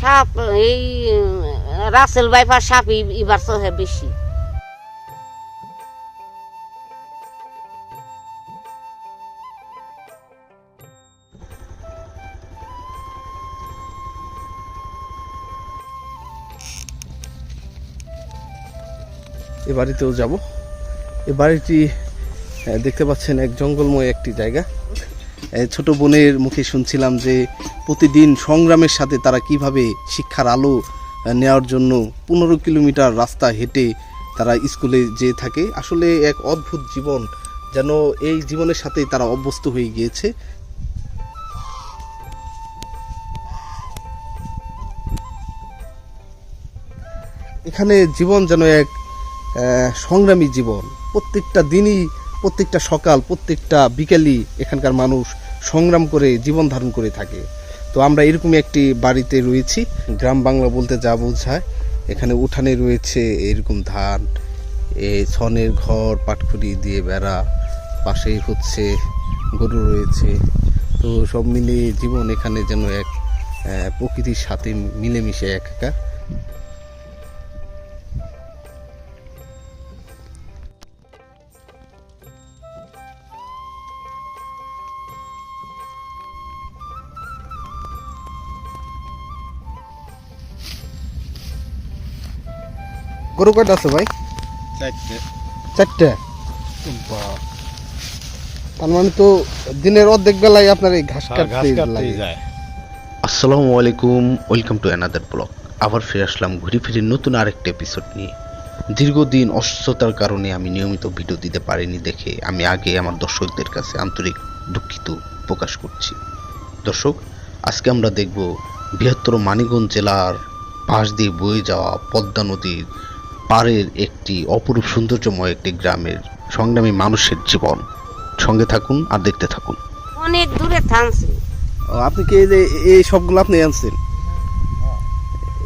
সাপ, এই রাসেল বাইপার সাপ এবার তো বেশি। এ বাড়িতেও যাব। এ বাড়িটি দেখতে পাচ্ছেন এক জঙ্গলময় একটি জায়গা। ছোট বোনের মুখে শুনছিলাম যে প্রতিদিন সংগ্রামের সাথে তারা কীভাবে শিক্ষার আলো নেওয়ার জন্য পনেরো কিলোমিটার রাস্তা হেঁটে তারা স্কুলে যেয়ে থাকে। আসলে এক অদ্ভুত জীবন যেন এই জীবনের সাথেই তারা অভ্যস্ত হয়ে গিয়েছে। এখানে জীবন যেন এক সংগ্রামী জীবন। প্রত্যেকটা দিনই প্রত্যেকটা সকাল, প্রত্যেকটা বিকেলই এখানকার মানুষ সংগ্রাম করে জীবন ধারণ করে থাকে। তো আমরা এরকমই একটি বাড়িতে রয়েছি। গ্রাম বাংলা বলতে যা বোঝায়, এখানে উঠানে রয়েছে এরকম ধান, এ ছনের ঘর পাটখুরি দিয়ে বেড়া, পাশেই হচ্ছে গরু রয়েছে। তো সব মিলিয়ে জীবন এখানে যেন এক প্রকৃতির সাথে মিলেমিশে একাকার। গরু কয়টা আছে ভাই? চারটে। চারটে? তার মানে তো দিনের অর্ধেক বেলায় আপনার এই ঘাস হ্যাঁ, কাটতে লাগে। আসসালামু আলাইকুম ওয়েলকাম টু অ্যানাদার ব্লগ আবার ফিরে আসলাম ঘুরে ফিরে নতুন আরেকটা এপিসোড নিয়ে। দীর্ঘদিন অসুস্থতার কারণে আমি নিয়মিত ভিডিও দিতে পারিনি দেখে আমি আগে আমার দর্শকদের কাছে আন্তরিক দুঃখিত প্রকাশ করছি। দর্শক আজকে আমরা দেখব বৃহত্তর মানিকগঞ্জ জেলার পাশ দিয়ে বয়ে যাওয়া পদ্মা নদীর পাড়ের একটি অপরূপ সৌন্দর্যময় একটি গ্রামের সংগ্রামী মানুষের জীবন। সঙ্গে থাকুন আর দেখতে থাকুন। অনেক দূরে থামছি। ও, আপনি কি এই যে এই সবগুলো আপনি আনছেন?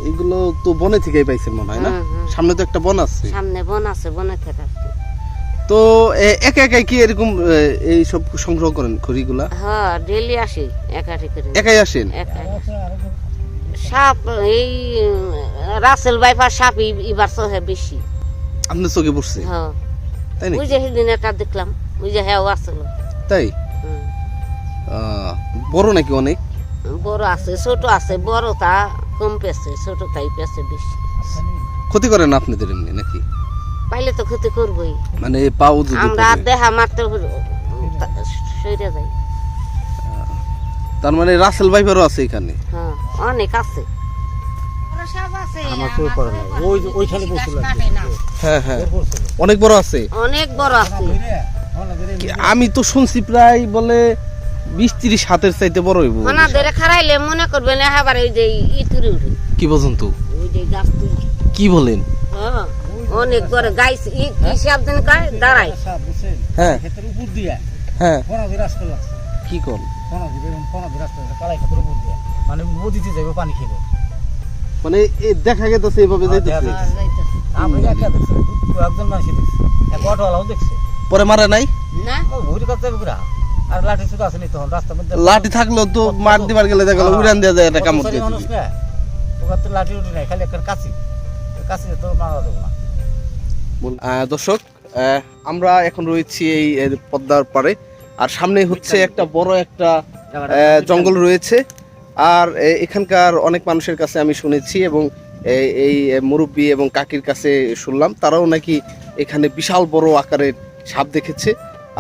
এগুলো তো বনে থেকেই পাইছেন মনে হয় না? হুম, হুম। সামনে তো একটা বন আছে। সামনে বন আছে বনে থেকে তো এ- একা একা কি এরকম এ, এই সব সংগ্রহ করেন খড়িগুলা? হ্যাঁ ডেলি আসি একাঠি করে। একাই আসেন? একাই সাপ এই রাসেল বাইপার সাপ এবার তো হে বেশি। আপনার চোখে পড়ছে? হ্যাঁ তাই ওই যে সেদিন একটা দেখলাম ওই যে হ্যাঁ আসল তাই? বড় নাকি অনেক? বড় আছে ছোট আছে বড় তা কম পেছে ছোট তাই পেছে বেশি। ক্ষতি করে না আপনাদের এমনি নাকি? পাইলে তো ক্ষতি করবই। মানে পাও যদি আমরা। দেহা মারতে সইরে যাই। তার মানে রাসেল ভাইপারও আছে এখানে? হ্যাঁ অনেক আছে। ওই ওইখানে বসে হ্যাঁ হ্যাঁ। অনেক বড় আছে। অনেক বড় আছে। কি- আমি তো শুনছি প্রায় বলে বিশ তিরিশ হাতের চাইতে বড় হইব। খারাইলে মনে করবেন এবার ওই যে ইতুরি উঠে কি পর্যন্ত ওই যে গাছ কি বলেন? হ্যাঁ অনেক বড়। গাইস হিসাব দিন কায়? দাঁড়াই হ্যাঁ। ক্ষেতের উপর দিয়ে। হ্যাঁ। লাগছে কি ফোনা কালাই ক্ষেতের উপর দিয়ে। মানে নদীতে যাবে পানি খেবে মানে এ দেখা গেছে এভাবে হ্যাঁ, যাইতেছে। আমি একা দেখছি একজন মানুষ দেখছি। এক অটোওয়ালাও দেখছে। পরে মারে নাই? না। ভুড়ি করতে যাবে ঘুরা আর লাঠি শুধু আসেনি তখন রাস্তার মধ্যে। লাঠি থাকলেও তো মার দিবার গেলে দেখা গেলো উড়ান দেওয়া যায় একটা কামড় দিয়ে মানুষ না? ওখান তো লাঠি উঠি নাই খালি একটা কাছি কাছি তো মারা দেবো না। বল- দর্শক আহ, আমরা এখন রয়েছি এই পদ্মার পাড়ে। আর সামনে হচ্ছে একটা বড় একটা আহ, জঙ্গল রয়েছে। আর এখানকার অনেক মানুষের কাছে আমি শুনেছি এবং এই মুরব্বী এবং কাকির কাছে শুনলাম। তারাও নাকি এখানে বিশাল বড় আকারের সাপ দেখেছে।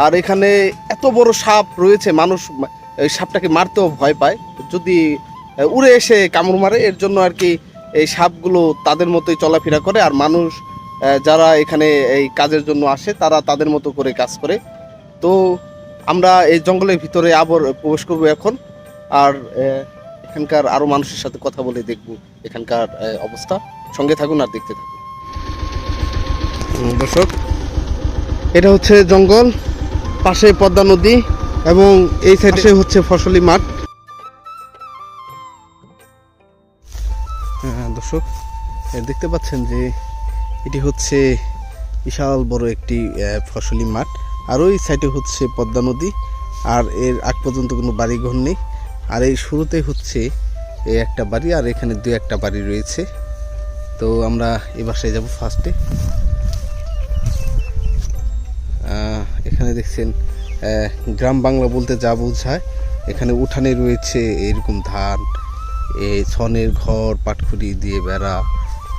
আর এখানে এত বড় সাপ রয়েছে, মানুষ এই সাপটাকে মারতেও ভয় পায়। যদি উড়ে এসে কামড় মারে, এর জন্য আর কি এই সাপগুলো তাদের মতোই চলাফেরা করে। আর মানুষ যারা এখানে এই কাজের জন্য আসে, তারা তাদের মতো করে কাজ করে। তো আমরা এই জঙ্গলের ভিতরে আবার প্রবেশ করব এখন। আর এখানকার আরও মানুষের সাথে কথা বলে দেখব এখানকার অবস্থা। সঙ্গে থাকুন আর দেখতে থাকুন। দর্শক, এটা হচ্ছে জঙ্গল, পাশে পদ্মা নদী এবং এই সাইডে হচ্ছে ফসলি মাঠ। হ্যাঁ দর্শক দেখতে পাচ্ছেন যে এটি হচ্ছে বিশাল বড় একটি ফসলি মাঠ। আর ওই সাইডে হচ্ছে পদ্মা নদী, আর এর আগ পর্যন্ত কোনো বাড়িঘর নেই। আর এই শুরুতে হচ্ছে এই একটা বাড়ি আর এখানে দু একটা বাড়ি রয়েছে। তো আমরা এই বাসায় যাব ফার্স্টে এখানে দেখছেন গ্রাম বাংলা বলতে যা বোঝায়। এখানে উঠানে রয়েছে এরকম ধান এই ছনের ঘর পাটখুরি দিয়ে বেড়া,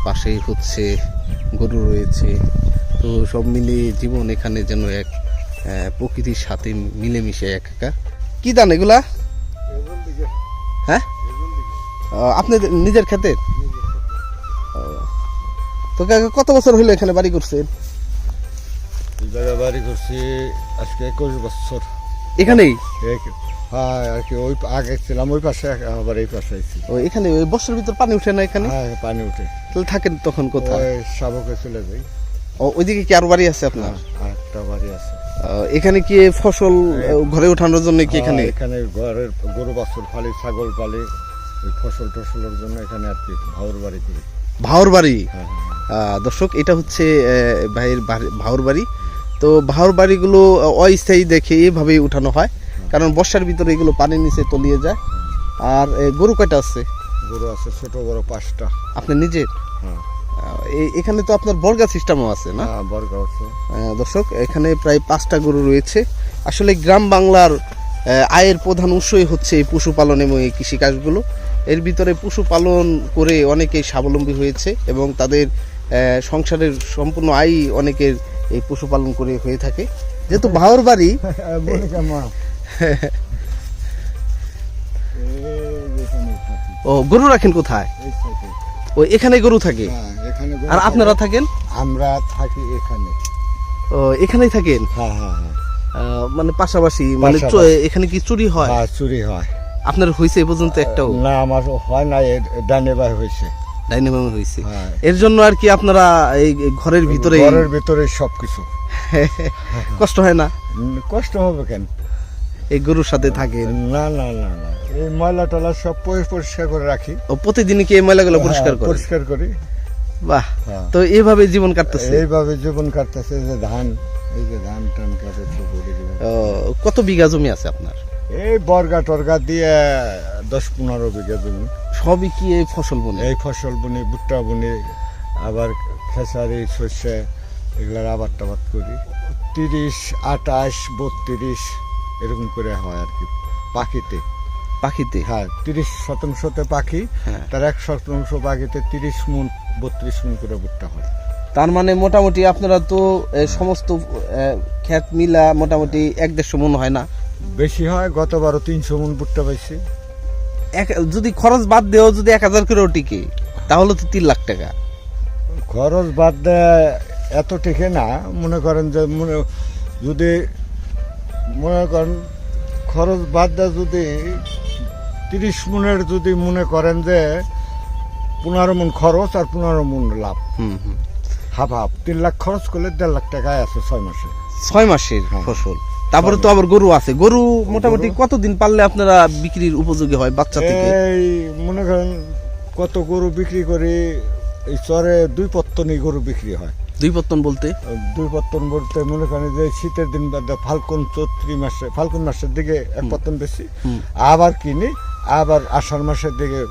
পাশেই হচ্ছে গরু রয়েছে। তো সব মিলিয়ে জীবন এখানে যেন এক প্রকৃতির সাথে মিলেমিশে একা কি দান এগুলা? হ্যাঁ? আপনাদের নিজের ক্ষেতের ও। তো কত বছর হলো এখানে বাড়ি করছেন জায়গায় বাড়ি করছি আজকে একুশ বছর। এখানেই? হ্যাঁ আর কি ওই আগে ছিলাম ওই পাশে আবার এই পাশে আছি। ও এখানে ওই ভিতর পানি উঠে না এখানে? হ্যাঁ পানি উঠে। তাহলে থাকেন তখন কোথায়? শাবকে চলে যাই। ও ওইদিকে কি আরও বাড়ি আছে আপনার? আর একটা বাড়ি আছে। এখানে কি ফসল ঘরে ওঠানোর জন্য কি এখানে? হ্যাঁ, এখানে ঘরের গরু বাছুর ফালি ছাগল পালি ফসল টসলের জন্য এখানে আর কি ভাউর বাড়ি করি। ভাওর বাড়ি? হ্যাঁ হ্যাঁ, দর্শক এটা হচ্ছে ভাইয়ের ভাওর বাড়ি। তো ভাওর বাড়িগুলো অস্থায়ী দেখে এভাবেই উঠানো হয়। কারণ বর্ষার ভিতরে এগুলো পানির নিচে তলিয়ে যায়। আর গরু কয়টা আছে? গরু আছে ছোট বড় পাঁচটা। আপনার নিজের? হ্যাঁ। এখানে তো আপনার বর্গা সিস্টেমও আছে না? হ্যাঁ বর্গা আছে। দর্শক এখানে প্রায় পাঁচটা গরু রয়েছে। আসলে গ্রাম বাংলার আয়ের প্রধান উৎসই হচ্ছে এই পশুপালন এবং এই কৃষিকাজগুলো। এর ভিতরে পশুপালন করে অনেকেই স্বাবলম্বী হয়েছে এবং তাদের সংসারের সম্পূর্ণ আয় অনেকের এই পশুপালন করে হয়ে থাকে। যেহেতু ভাওর বাড়ি ও গরু রাখেন কোথায়? ও এখানে গরু থাকে? হ্যাঁ এখানে আর আপনারা থাকেন? আমরা থাকি এখানে। ও এখানেই থাকেন? হ্যাঁ হ্যাঁ হ্যাঁ। মানে পাশাপাশি মানে এখানে কি চুরি হয়? হ্যাঁ চুরি হয়। আপনার হয়েছে এ পর্যন্ত একটাও? না আমার হয় না ডানে বাই হয়েছে ডাইনামামে হয়েছে হ্যাঁ। এর জন্য আর কি আপনারা এই ঘরের ভিতরে ঘরের ভিতরে সবকিছু। কষ্ট হয় না? কষ্ট হবে কেন? এই গরুর সাথে থাকে? না না না না। এই ময়লা টলা সব পরি- পরিষ্কার করে রাখি। ও প্রতিদিনই কি এই ময়লাগুলো পরিষ্কার হ্যাঁ, করে? পরিষ্কার করি। বাহ। হ্যাঁ। তো এইভাবে জীবন কাটতেছে? এইভাবে জীবন কাটতেছে যে ধান এই যে ধান টান কাটে কত বিঘা জমি আছে আপনার? এই বর্গা টর্গা দিয়ে দশ পনেরো বিঘা জমি। সবই কি এই ফসল বনে? এই ফসল বুনি ভুট্টা বুনি আবার খেসারি শস্যে এগুলার আবার টাবাদ করি। তিরিশ আঠাশ বত্রিশ এরকম করে হয় আর কি পাখিতে। পাখিতে? হ্যাঁ তিরিশ শতাংশতে পাখি হ্যাঁ। তার এক শতাংশ পাখিতে তিরিশ মন বত্রিশ মন করে ভুট্টা হয়। তার মানে মোটামুটি আপনারা তো সমস্ত খ্যাত মিলা মোটামুটি এক দেড়শো মন হয় না? বেশি হয় গতবারও তিনশো মন ভুট্টা পাইছি। এক যদি খরচ বাদ দেও যদি এক হাজার করেও টিকে তাহলে তো তিন লাখ টাকা। খরচ বাদ দেয় এত টিকে না মনে করেন যে মনে যদি মনে করেন খরচ বাদ দেয় যদি তিরিশ মনের যদি মনে করেন যে পনেরো মন খরচ আর পনেরো মন লাভ। হুম হুম। Half half. তিন লাখ খরচ করলে দেড় লাখ টাকায় আছে ছয় মাসে। ছয় মাসের হ্যাঁ। ফসল। তারপরে তো আবার গরু আছে। গরু মোটামুটি কতদিন পারলে আপনারা বিক্রির উপযোগী হয় বাচ্চা থেকে? এই মনে করেন কত গরু বিক্রি করি এই চরে দুই পত্তনি গরু বিক্রি হয়। দুই পত্তন বলতে? দুই পত্তন বলতে মনে করেন যে শীতের দিন বাদে ফাল্গুন চৈত্রি মাসে ফাল্গুন মাসের দিকে এক পত্তন বেশি আবার কিনি আবার আষাঢ় মাসের দিকে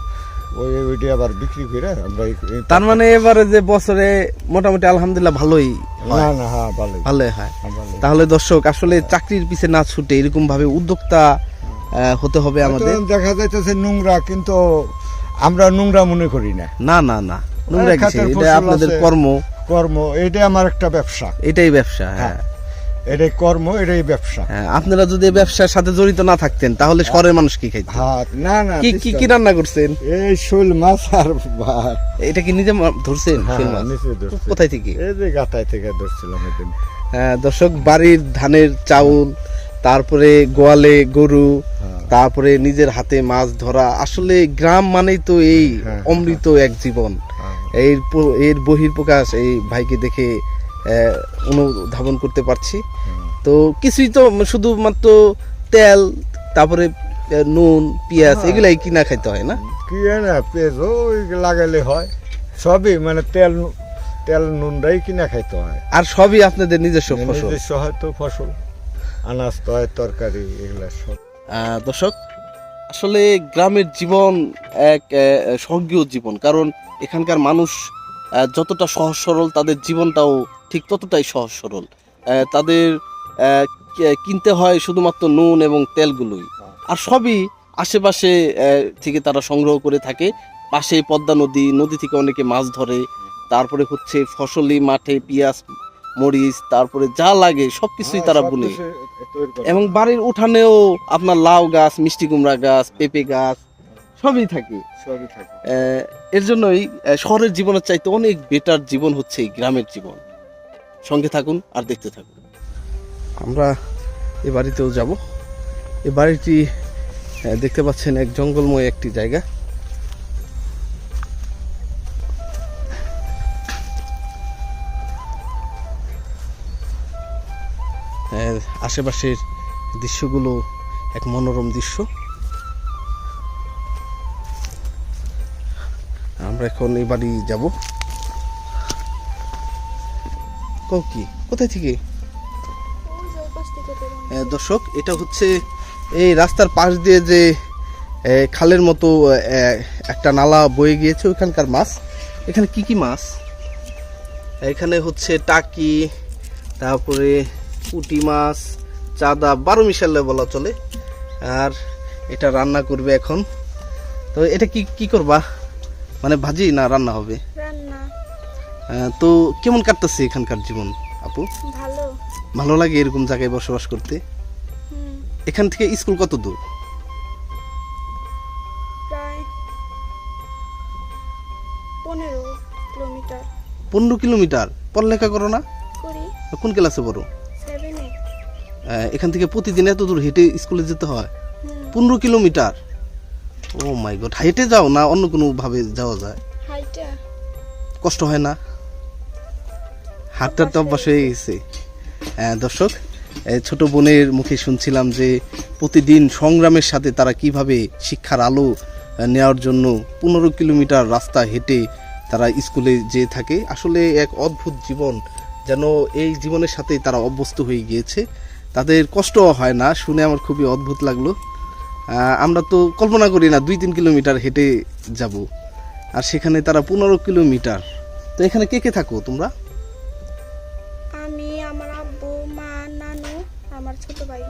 ওই ওইটি আবার বিক্রি করে আমরা তার মানে এবারে যে বছরে মোটামুটি আলহামদুলিল্লাহ ভালোই না না হ্যাঁ ভালোই। ভালোই হয়। হ্যাঁ। তাহলে দর্শক আসলে চাকরির পিছে না ছুটে এরকম ভাবে উদ্যোক্তা হতে হবে আমাদের। দেখা যাইতেছে নোংরা কিন্তু আমরা নোংরা মনে করি না। না না না। নোংরা এটা আপনাদের কর্ম। কর্ম এটাই আমার একটা ব্যবসা। এটাই ব্যবসা হ্যাঁ। এটাই কর্ম এটাই ব্যবসা। হ্যাঁ আপনারা যদি ব্যবসার সাথে জড়িত না থাকতেন তাহলে শহরের মানুষ কি খাইত? হ্যাঁ না না কি কি কি রান্না করছেন? এই শোল মাছ আর ভাত। এটা কি নিজে ধরছেন হ্যাঁ, শোল মাছ? কোথায় থেকে? এই যে গাতায় থেকে ধরছিলাম এদিন হ্যাঁ, দর্শক বাড়ির ধানের চাউল তারপরে গোয়ালে গরু হ্যাঁ। তারপরে নিজের হাতে মাছ ধরা। আসলে গ্রাম মানেই তো এই হ্যাঁ, অমৃত এক জীবন। হ্যাঁ। এর এর বহির প্রকাশ এই ভাইকে দেখে অনুধাবন করতে পারছি। তো কিছুই তো শুধুমাত্র তেল তারপরে নুন পেঁয়াজ হ্যাঁ। এগুলাই কিনা খাইতে হয় না? কি না পেঁয়াজ ওই লাগালে হয়। সবই মানে তেল তেল নুনটাই কিনা খাইতে হয়। আর সবই আপনাদের নিজস্ব ফসল? নিজস্ব হয়তো ফসল। আনাজ তো হয় তরকারি এগুলা সব। দর্শক আসলে গ্রামের জীবন এক স্বর্গীয় জীবন। কারণ এখানকার মানুষ যতটা সহজ সরল তাদের জীবনটাও ঠিক ততটাই সহজ সরল। তাদের কিনতে হয় শুধুমাত্র নুন এবং তেলগুলোই। আর সবই আশেপাশে থেকে তারা সংগ্রহ করে থাকে। পাশে পদ্মা নদী নদী থেকে অনেকে মাছ ধরে। তারপরে হচ্ছে ফসলি মাঠে পেঁয়াজ মরিচ তারপরে যা লাগে সব কিছুই তারা বুনে এবং বাড়ির উঠানেও আপনার লাউ গাছ মিষ্টি কুমড়া গাছ পেঁপে গাছ সবই থাকে। সবই থাকে। এর জন্যই শহরের জীবনের চাইতে অনেক বেটার জীবন হচ্ছে এই গ্রামের জীবন। সঙ্গে থাকুন আর দেখতে থাকুন। আমরা এ বাড়িতেও যাব। এ বাড়িটি দেখতে পাচ্ছেন এক জঙ্গলময় একটি জায়গা। আশেপাশের দৃশ্যগুলো এক মনোরম দৃশ্য। আমরা এখন এই বাড়ি যাব। কি? কোথায় থেকে? দর্শক, এটা হচ্ছে এই রাস্তার পাশ দিয়ে যে খালের মতো একটা নালা বয়ে গিয়েছে, ওইখানকার মাছ। এখানে কি কি মাছ? এখানে হচ্ছে টাকি, তারপরে পুঁটি মাছ, চাঁদা, বারো মিশালে বলা চলে। আর এটা রান্না করবে এখন। তো এটা কি কি করবা? মানে ভাজি না রান্না হবে? রান্না। তো কেমন কাটতেছে এখানকার জীবন আপু? ভালো। ভালো লাগে এরকম জায়গায় বসবাস করতে? এখান থেকে স্কুল কত দূর? পনেরো কিলোমিটার। পড়ালেখা করো না? কোন ক্লাসে পড়ো? এখান থেকে প্রতিদিন এত দূর হেঁটে স্কুলে যেতে হয়? পনেরো কিলোমিটার? ও মাই গড হেঁটে যাও না অন্য কোনো ভাবে যাওয়া যায়? হাইটা। কষ্ট হয় না? হাঁটটার তো অভ্যাস হয়ে গেছে। আহ, দর্শক এই ছোট বোনের মুখে শুনছিলাম যে প্রতিদিন সংগ্রামের সাথে তারা কীভাবে শিক্ষার আলো নেওয়ার জন্য পনেরো কিলোমিটার রাস্তা হেঁটে তারা স্কুলে যেয়ে থাকে। আসলে এক অদ্ভুত জীবন যেন এই জীবনের সাথে তারা অভ্যস্ত হয়ে গিয়েছে। তাদের কষ্ট হয় না শুনে আমার খুবই অদ্ভুত লাগল। আমরা তো কল্পনা করি না দুই তিন কিলোমিটার হেঁটে যাব। আর সেখানে তারা পনেরো কিলোমিটার। তো এখানে কে কে থাকো তোমরা? আমি আমার আব্বু মা নানু আমার ছোট ভাই।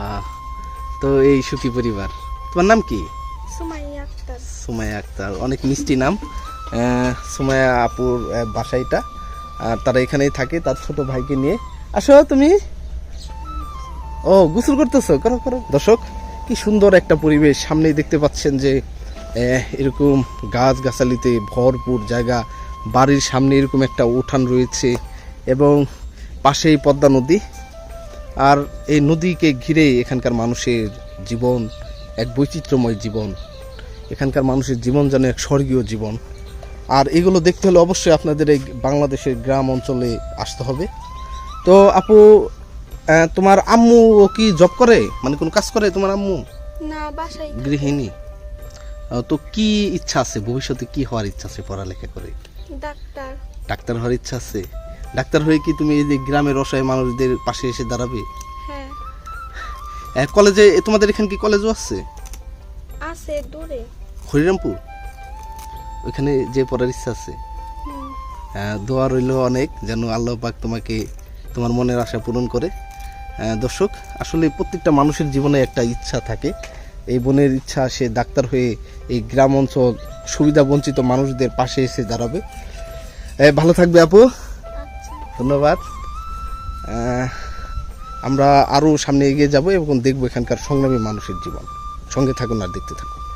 আহ, তো এই সুখী পরিবার। তোমার নাম কি? সুমাইয়া আক্তার। সুমায়া আক্তার অনেক মিষ্টি নাম। সুমায়া আপুর বাসাইটা আর তারা এখানেই থাকে তার ছোট ভাইকে নিয়ে। আসো তুমি। ও গোসল করতেছো? করো করো। দর্শক কি সুন্দর একটা পরিবেশ। সামনেই দেখতে পাচ্ছেন যে এরকম গাছ গাছালিতে ভরপুর জায়গা। বাড়ির সামনে এরকম একটা উঠান রয়েছে এবং পাশেই পদ্মা নদী। আর এই নদীকে ঘিরে এখানকার মানুষের জীবন এক বৈচিত্র্যময় জীবন। এখানকার মানুষের জীবন যেন এক স্বর্গীয় জীবন। আর এগুলো দেখতে হলে অবশ্যই আপনাদের এই বাংলাদেশের গ্রাম অঞ্চলে আসতে হবে। তো আপু তোমার আম্মু ও কি জব করে? মানে কোনো কাজ করে তোমার আম্মু? না বাসায় গৃহিণী। তো কি ইচ্ছা আছে? ভবিষ্যতে কি হওয়ার ইচ্ছা আছে পড়ালেখা করে? ডাক্তার। ডাক্তার হওয়ার ইচ্ছা আছে? ডাক্তার হয়ে কি তুমি এই যে গ্রামের অসহায় মানুষদের পাশে এসে দাঁড়াবে? হ্যাঁ। কলেজে তোমাদের এখানে কি কলেজও আছে? আছে দূরে। হরিরামপুর? ওইখানে যে পড়ার ইচ্ছা আছে? দোয়া রইল অনেক যেন আল্লাহ পাক তোমাকে তোমার মনের আশা পূরণ করে। দর্শক, আসলে প্রত্যেকটা মানুষের জীবনে একটা ইচ্ছা থাকে। এই বোনের ইচ্ছা, সে ডাক্তার হয়ে এই গ্রাম অঞ্চল সুবিধা বঞ্চিত মানুষদের পাশে এসে দাঁড়াবে। ভালো থাকবে আপু। ধন্যবাদ। আমরা আরও সামনে এগিয়ে যাব এবং দেখব এখানকার সংগ্রামী মানুষের জীবন। সঙ্গে থাকুন আর দেখতে থাকুন।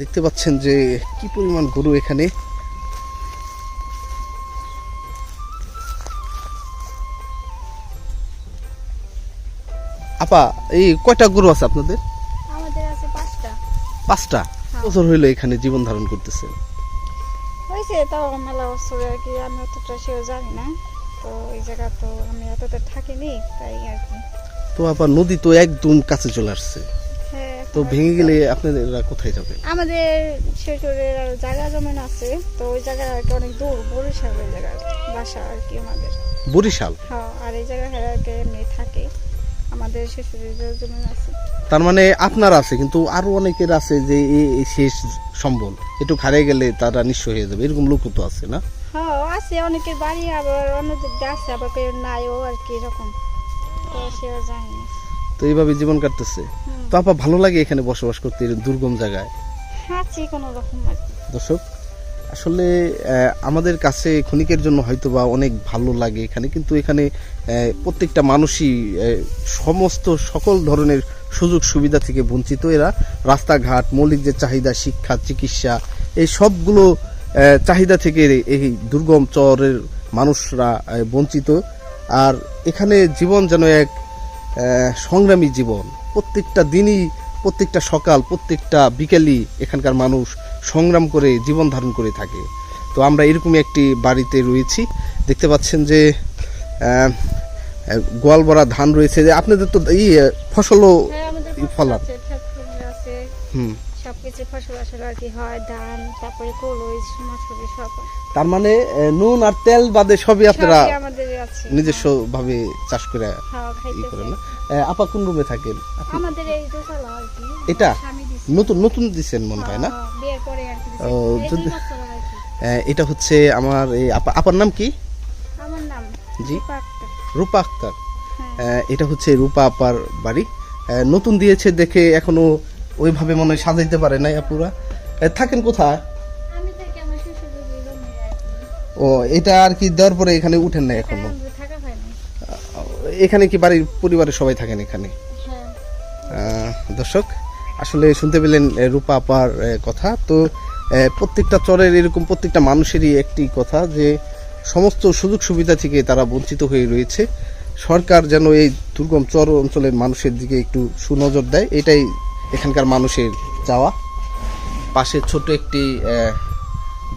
দেখতে পাচ্ছেন যে কি পরিমাণ গরু এখানে। আপা এই কয়টা গরু আছে আপনাদের? আমাদের আছে পাঁচটা। পাঁচটা? হ্যাঁ। বছর হইল এখানে জীবন ধারণ করতেছে? হয়েছে তাও মেলা বছর আর কি আমি অতটা সেও জানি না। তো এই জায়গা তো আমি এতটা থাকিনি তাই আর কি। তো আপা নদী তো একদম কাছে চলে আসছে। তো ভেঙে গেলে আপনারা কোথায় যাবে? আমাদের শেষরের আর জায়গা জমিন আছে তো ওই জায়গা আর কি অনেক দূর বরিশাল ওই জায়গার বাসা আর কি আমাদের। বরিশাল? হ্যাঁ আর এই জায়গা আর কি এমনি থাকে আমাদের শেষরের যে জমিন আছে। তার মানে আপনার আছে কিন্তু আরও অনেকের আছে যে এই- শেষ সম্বল। একটু হারিয়ে গেলে তারা নিঃস্ব হয়ে যাবে এরকম লোক তো আছে না? হ্যাঁ আছে অনেকের বাড়ি আবার অন্য দিক আছে আবার কেউ নাইও আর কি এরকম। তো সে জানি তো এইভাবে জীবন কাটতেছে। তো আপা ভালো লাগে এখানে বসবাস করতে দুর্গম জায়গায়? কি। দর্শক আসলে আমাদের কাছে ক্ষণিকের জন্য হয়তো বা অনেক ভালো লাগে এখানে কিন্তু এখানে প্রত্যেকটা মানুষই সমস্ত সকল ধরনের সুযোগ সুবিধা থেকে বঞ্চিত। এরা রাস্তাঘাট মৌলিক যে চাহিদা শিক্ষা চিকিৎসা এই সবগুলো চাহিদা থেকে এই দুর্গম চরের মানুষরা বঞ্চিত। আর এখানে জীবন যেন এক সংগ্রামী জীবন। প্রত্যেকটা দিনই প্রত্যেকটা সকাল প্রত্যেকটা বিকেলই এখানকার মানুষ সংগ্রাম করে জীবন ধারণ করে থাকে। তো আমরা এরকমই একটি বাড়িতে রয়েছি। দেখতে পাচ্ছেন যে গোয়াল বড়া ধান রয়েছে। যে আপনাদের তো এই ফসলও হ্যাঁ ফলান। আছে খামার আছে ফসল আসলে আর কি হয় ধান তারপরে কলই মাছুরি সব। তার মানে নুন আর তেল বাদে সবই আপনারা নিজস্ব ভাবে চাষ করে হ্যাঁ ই করেন না। আপা কোন রুমে থাকেন? আমাদের এই দোতলা আর কি। এটা? নতুন নতুন দিচ্ছেন মনে হয় না? হ্যাঁ, বিয়ের পরে আর কি এটা হচ্ছে আমার এই আপা আপার নাম কি? আমার নাম জি। রূপা আক্তার। হ্যাঁ। এটা হচ্ছে রূপা আপার বাড়ি। নতুন দিয়েছে দেখে এখনও ওইভাবে মনে হয় সাজাইতে পারে নাই আপুরা। থাকেন কোথায়? ও এটা আর কি দেওয়ার পরে এখানে উঠেন না এখনও? এখানে কি বাড়ির পরিবারের সবাই থাকেন এখানে? হ্যাঁ। দর্শক আসলে শুনতে পেলেন রূপা আপার কথা। তো প্রত্যেকটা চরের এরকম প্রত্যেকটা মানুষেরই একটি কথা যে সমস্ত সুযোগ সুবিধা থেকে তারা বঞ্চিত হয়ে রয়েছে। সরকার যেন এই দুর্গম চর অঞ্চলের মানুষের দিকে একটু সুনজর দেয় এটাই এখানকার মানুষের চাওয়া পাশে ছোট একটি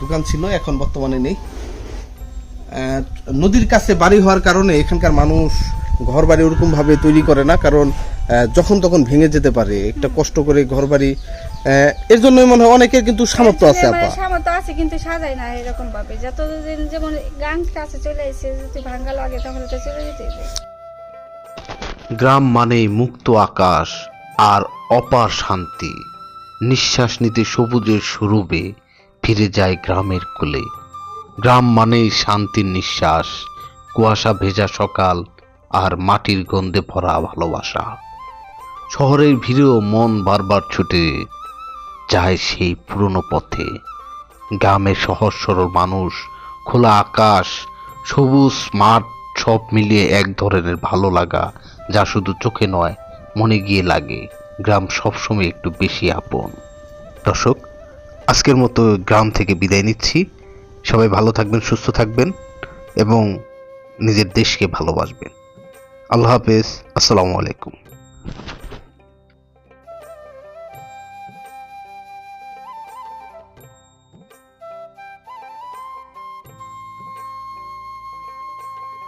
দোকান ছিল এখন বর্তমানে নেই। নদীর কাছে বাড়ি হওয়ার কারণে এখানকার মানুষ ঘর বাড়ি ওরকম ভাবে তৈরি করে না কারণ যখন তখন ভেঙে যেতে পারে। একটা কষ্ট করে ঘর বাড়ি এর জন্য মনে হয় অনেকের কিন্তু সামর্থ্য আছে আপা মানে সামর্থ্য আছে কিন্তু সাজাই না এরকম ভাবে যতদিন যেমন গান কাছে চলে এসে যদি ভাঙ্গা লাগে তাহলে তো চলে যেতে গ্রাম মানেই মুক্ত আকাশ আর অপার শান্তি। নিঃশ্বাস নিতে সবুজের স্বরূপে ফিরে যায় গ্রামের কোলে। গ্রাম মানেই শান্তির নিঃশ্বাস, কুয়াশা ভেজা সকাল আর মাটির গন্ধে ভরা ভালোবাসা। শহরের ভিড়েও মন বারবার ছুটে যায় সেই পুরনো পথে। গ্রামের সহজ সরল মানুষ, খোলা আকাশ, সবুজ, মাঠ, সব মিলিয়ে এক ধরনের ভালো লাগা যা শুধু চোখে নয়, মনে গিয়ে লাগে। গ্রাম সবসময় একটু বেশি আপন। দর্শক, আজকের মতো গ্রাম থেকে বিদায় নিচ্ছি। সবাই ভালো থাকবেন, সুস্থ থাকবেন এবং নিজের দেশকে ভালোবাসবেন। আল্লাহ হাফেজ। আসসালামু আলাইকুম।